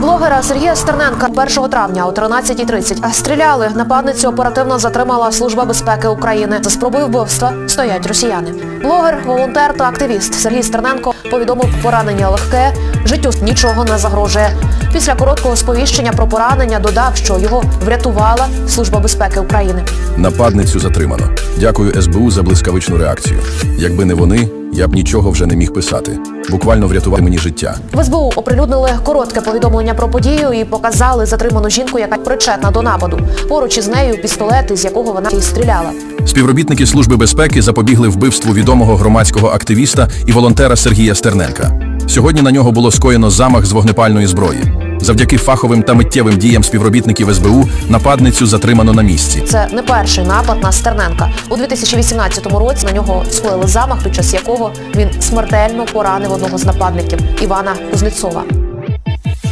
Блогера Сергія Стерненка 1 травня о 13.30 стріляли. Нападницю оперативно затримала Служба безпеки України. За спробою вбивства стоять росіяни. Блогер, волонтер та активіст Сергій Стерненко повідомив поранення легке, життю нічого не загрожує. Після короткого сповіщення про поранення додав, що його врятувала Служба безпеки України. Нападницю затримано. Дякую СБУ за блискавичну реакцію. Якби не вони, я б нічого вже не міг писати. Буквально врятували мені життя. В СБУ оприлюднили коротке повідомлення про подію і показали затриману жінку, яка причетна до нападу. Поруч із нею пістолет, із якого вона й стріляла. Співробітники Служби безпеки запобігли вбивству відомого громадського активіста і волонтера Сергія Стерненка. Сьогодні на нього було скоєно замах з вогнепальної зброї. Завдяки фаховим та миттєвим діям співробітників СБУ нападницю затримано на місці. Це не перший напад на Стерненка. У 2018 році на нього скоїли замах, під час якого він смертельно поранив одного з нападників Івана Кузнєцова.